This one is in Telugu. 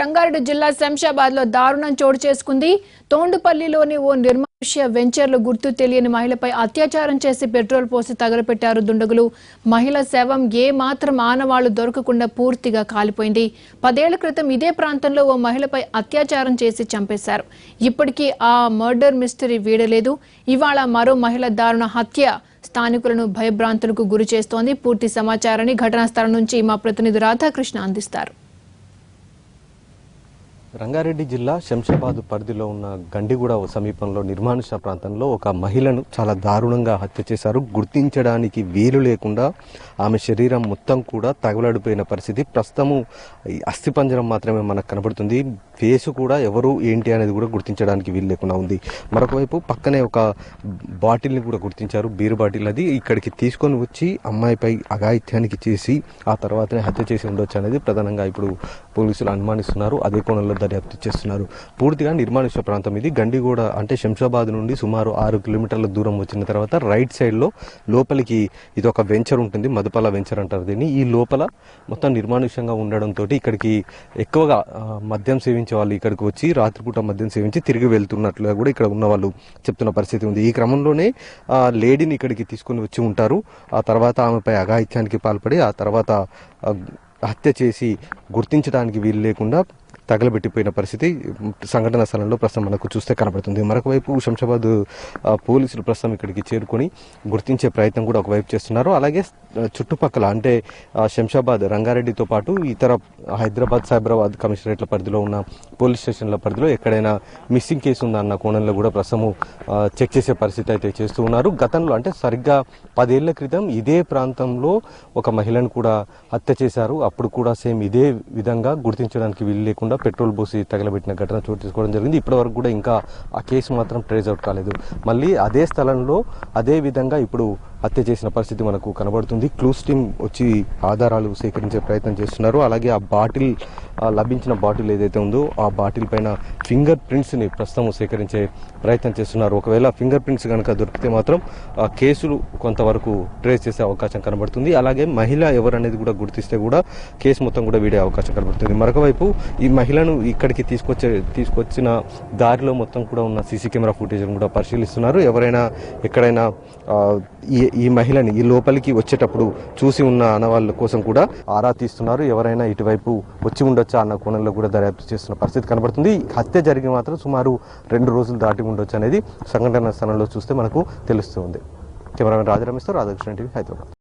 రంగారెడ్డి జిల్లా శంషాబాద్లో దారుణం చోటు చేసుకుంది. తోండుపల్లిలోని ఓ నిర్మానుష్య వెంచర్లు గుర్తు తెలియని మహిళపై అత్యాచారం చేసి పెట్రోల్ పోసి తగలపెట్టారు దుండగులు. మహిళ శవం ఏ మాత్రం ఆనవాళ్ళు దొరకకుండా పూర్తిగా కాలిపోయింది. పదేళ్ళ క్రితం ఇదే ప్రాంతంలో ఓ మహిళపై అత్యాచారం చేసి చంపేశారు. ఇప్పటికీ ఆ మర్డర్ మిస్టరీ వీడలేదు. ఇవాళ మరో మహిళ దారుణ హత్య స్థానికులను భయభ్రాంతులకు గురి చేస్తోంది. పూర్తి సమాచారాన్ని ఘటనా స్థలం నుంచి మా ప్రతినిధి రాధాకృష్ణ అందిస్తారు. రంగారెడ్డి జిల్లా శంషాబాద్ పరిధిలో ఉన్న గండిగూడ సమీపంలో నిర్మానుష ప్రాంతంలో ఒక మహిళను చాలా దారుణంగా హత్య చేశారు. గుర్తించడానికి వీలు లేకుండా ఆమె శరీరం మొత్తం కూడా తగలడిపోయిన పరిస్థితి. ప్రస్తుతము ఈ అస్థిపంజరం మాత్రమే మనకు కనబడుతుంది. ఫేస్ కూడా ఎవరు ఏంటి అనేది కూడా గుర్తించడానికి వీలు లేకుండా ఉంది. మరొకవైపు పక్కనే ఒక బాటిల్ని కూడా గుర్తించారు. బీరు బాటిల్ అది. ఇక్కడికి తీసుకొని వచ్చి అమ్మాయిపై అఘాయిత్యానికి చేసి ఆ తర్వాతనే హత్య చేసి ఉండొచ్చు అనేది ప్రధానంగా ఇప్పుడు పోలీసులు అనుమానిస్తున్నారు. అదే కోణంలో దర్యాప్తు చేస్తున్నారు. పూర్తిగా నిర్మానుష్య ప్రాంతం ఇది. గండిగూడ అంటే శంషాబాద్ నుండి సుమారు ఆరు కిలోమీటర్ల దూరం వచ్చిన తర్వాత రైట్ సైడ్లో లోపలికి ఇది ఒక వెంచర్ ఉంటుంది. మధుపాల వెంచర్ అంటారు దీన్ని. ఈ లోపల మొత్తం నిర్మానుష్యంగా ఉండడంతో ఇక్కడికి ఎక్కువగా మద్యం సేవించే వాళ్ళు ఇక్కడికి వచ్చి రాత్రిపూట మద్యం సేవించి తిరిగి వెళ్తున్నట్లుగా కూడా ఇక్కడ ఉన్న వాళ్ళు చెప్తున్న పరిస్థితి ఉంది. ఈ క్రమంలోనే ఆ లేడీని ఇక్కడికి తీసుకొని వచ్చి ఉంటారు. ఆ తర్వాత ఆమెపై అఘాయిత్యానికి పాల్పడి ఆ తర్వాత హత్య చేసి గుర్తించడానికి వీలు లేకుండా తగలబెట్టిపోయిన పరిస్థితి సంఘటన స్థలంలో ప్రస్తుతం మనకు చూస్తే కనబడుతుంది. మరొక వైపు శంషాబాద్ పోలీసులు ప్రస్తుతం ఇక్కడికి చేరుకొని గుర్తించే ప్రయత్నం కూడా ఒకవైపు చేస్తున్నారు. అలాగే చుట్టుపక్కల అంటే శంషాబాద్ రంగారెడ్డితో పాటు ఇతర హైదరాబాద్ సైబరాబాద్ కమిషనరేట్ల పరిధిలో ఉన్న పోలీస్ స్టేషన్ల పరిధిలో ఎక్కడైనా మిస్సింగ్ కేసు ఉందా అన్న కోణంలో కూడా ప్రస్తుతం చెక్ చేసే పరిస్థితి అయితే చేస్తూ ఉన్నారు. గతంలో అంటే సరిగ్గా పదేళ్ళ క్రితం ఇదే ప్రాంతంలో ఒక మహిళను కూడా హత్య చేశారు. అప్పుడు కూడా సేమ్ ఇదే విధంగా గుర్తించడానికి వీలు లేకుండా పెట్రోల్ పోసి తగలబెట్టిన ఘటన చోటు చేసుకోవడం జరిగింది. ఇప్పటివరకు కూడా ఇంకా ఆ కేసు మాత్రం ట్రేస్ అవుట్ కాలేదు. మళ్ళీ అదే స్థలంలో అదే విధంగా ఇప్పుడు హత్య చేసిన పరిస్థితి మనకు కనబడుతుంది. క్లూస్ టీమ్ వచ్చి ఆధారాలు సేకరించే ప్రయత్నం చేస్తున్నారు. అలాగే ఆ బాటిల్ లభించిన బాటిల్ ఏదైతే ఉందో ఆ బాటిల్ పైన ఫింగర్ ప్రింట్స్ని ప్రస్తుతం సేకరించే ప్రయత్నం చేస్తున్నారు. ఒకవేళ ఫింగర్ ప్రింట్స్ కనుక దొరికితే మాత్రం ఆ కేసులు కొంతవరకు ట్రేస్ చేసే అవకాశం కనబడుతుంది. అలాగే మహిళ ఎవరనేది కూడా గుర్తిస్తే కూడా కేసు మొత్తం కూడా వీడే అవకాశం కనబడుతుంది. మరొక వైపు ఈ మహిళను ఇక్కడికి తీసుకొచ్చే తీసుకొచ్చిన దారిలో మొత్తం కూడా ఉన్న సీసీ కెమెరా ఫుటేజ్ని కూడా పరిశీలిస్తున్నారు. ఎవరైనా ఎక్కడైనా ఈ ఈ మహిళని ఈ లోపలికి వచ్చేటప్పుడు చూసి ఉన్న ఆనవాళ్ళ కోసం కూడా ఆరా తీస్తున్నారు. ఎవరైనా ఇటువైపు వచ్చి ఉండొచ్చా అన్న కోణంలో కూడా దర్యాప్తు చేస్తున్న పరిస్థితి కనబడుతుంది. హత్య జరిగి మాత్రం సుమారు రెండు రోజులు దాటి ఉండొచ్చు అనేది సంఘటన స్థలంలో చూస్తే మనకు తెలుస్తుంది కెమెరామెన్ రాజరమేశ్వర్ రాధాకృష్ణ టీవీ హైదరాబాద్.